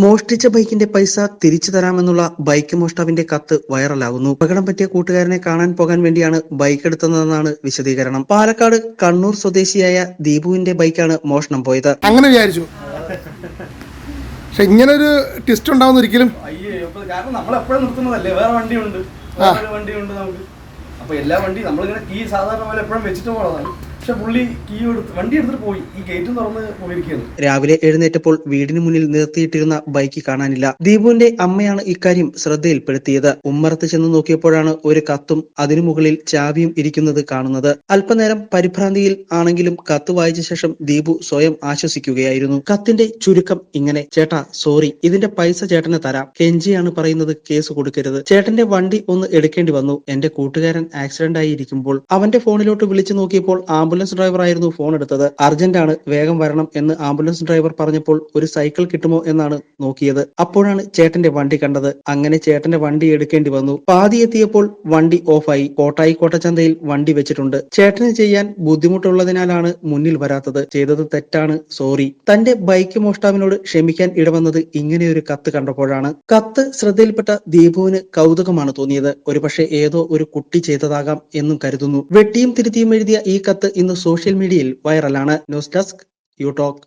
മോഷ്ടിച്ച ബൈക്കിന്റെ പൈസ തിരിച്ചു തരാമെന്നുള്ള ബൈക്ക് മോഷ്ടാവിന്റെ കത്ത് വൈറലാകുന്നു. അപകടം പറ്റിയ കൂട്ടുകാരനെ കാണാൻ പോകാൻ വേണ്ടിയാണ് ബൈക്ക് എടുത്തതെന്നാണ് വിശദീകരണം. പാലക്കാട് കണ്ണൂർ സ്വദേശിയായ ദീപുവിന്റെ ബൈക്കാണ് മോഷണം പോയത്. അങ്ങനെ വിചാരിച്ചു. പക്ഷെ ഇങ്ങനെ ഒരു ട്വിസ്റ്റ് ഉണ്ടാവുന്ന ഒരിക്കലും കാരണം നമ്മൾ എപ്പോഴും നിർത്തുന്നതല്ലേ? വേറെ വണ്ടിയുണ്ട്. വേറെ വണ്ടിയുണ്ട് നമുക്ക്. അപ്പൊ എല്ലാ വണ്ടി നമ്മളിങ്ങനെ കീ സാധാരണ പോലെ എപ്പോഴും വെച്ചിട്ട് പോണതാണ്. പക്ഷെ പുള്ളി കീ എടുത്ത് വണ്ടി എടുത്തിട്ട് പോയി. ഈ ഗേറ്റും തുറന്ന് പോയിരിക്കുകയാണ്. രാവിലെ എഴുന്നേറ്റപ്പോൾ വീടിന് മുന്നിൽ നിർത്തിയിട്ടിരുന്ന ബൈക്ക് കാണാനില്ല. ദീപുവിന്റെ അമ്മയാണ് ഇക്കാര്യം ശ്രദ്ധയിൽപ്പെടുത്തിയത്. ഉമ്മറത്ത് ചെന്ന് നോക്കിയപ്പോഴാണ് ഒരു കത്തും അതിനു മുകളിൽ ചാവിയും ഇരിക്കുന്നത് കാണുന്നത്. അല്പനേരം പരിഭ്രാന്തിയിൽ ആണെങ്കിലും കത്ത് വായിച്ച ശേഷം ദീപു സ്വയം ആശ്വസിക്കുകയായിരുന്നു. കത്തിന്റെ ചുരുക്കം ഇങ്ങനെ ചേട്ടാ സോറി ഇതിന്റെ പൈസ ചേട്ടന് തരാം. കെഞ്ചിയാണ് പറയുന്നത് കേസ് കൊടുക്കരുത്. ചേട്ടന്റെ വണ്ടി ഒന്ന് എടുക്കേണ്ടി വന്നു. എന്റെ കൂട്ടുകാരൻ ആക്സിഡന്റ് ആയി ഇരിക്കുമ്പോൾ അവന്റെ ഫോണിലോട്ട് വിളിച്ചു നോക്കിയപ്പോൾ ആംബുലൻസ് ഡ്രൈവർ ആയിരുന്നു ഫോൺ എടുത്തത്. അർജന്റ് ആണ് വേഗം വരണം എന്ന് ആംബുലൻസ് ഡ്രൈവർ പറഞ്ഞപ്പോൾ ഒരു സൈക്കിൾ കിട്ടുമോ എന്നാണ് നോക്കിയത്. അപ്പോഴാണ് ചേട്ടന്റെ വണ്ടി കണ്ടത്. അങ്ങനെ ചേട്ടന്റെ വണ്ടി എടുക്കേണ്ടി വന്നു. പാതി എത്തിയപ്പോൾ വണ്ടി ഓഫായി. കോട്ടായി കോട്ടച്ചന്തയിൽ വണ്ടി വെച്ചിട്ടുണ്ട്. ചേട്ടന് ചെയ്യാൻ ബുദ്ധിമുട്ടുള്ളതിനാലാണ് മുന്നിൽ വരാത്തത്. ചെയ്തത് തെറ്റാണ്. സോറി. തന്റെ ബൈക്ക് മോഷ്ടാവിനോട് ക്ഷമിക്കാൻ ഇടവന്നത് ഇങ്ങനെയൊരു കത്ത് കണ്ടപ്പോഴാണ്. കത്ത് ശ്രദ്ധയിൽപ്പെട്ട ദീപുവിന് കൗതുകമാണ് തോന്നിയത്. ഒരുപക്ഷെ ഏതോ ഒരു കുട്ടി ചെയ്തതാകാം എന്നും കരുതുന്നു. വെട്ടിയും തിരുത്തിയും എഴുതിയ ഈ കത്ത് ഇന്ന് സോഷ്യൽ മീഡിയയിൽ വൈറലാണ് ന്യൂസ് ഡെസ്ക് യു ടോക്ക്.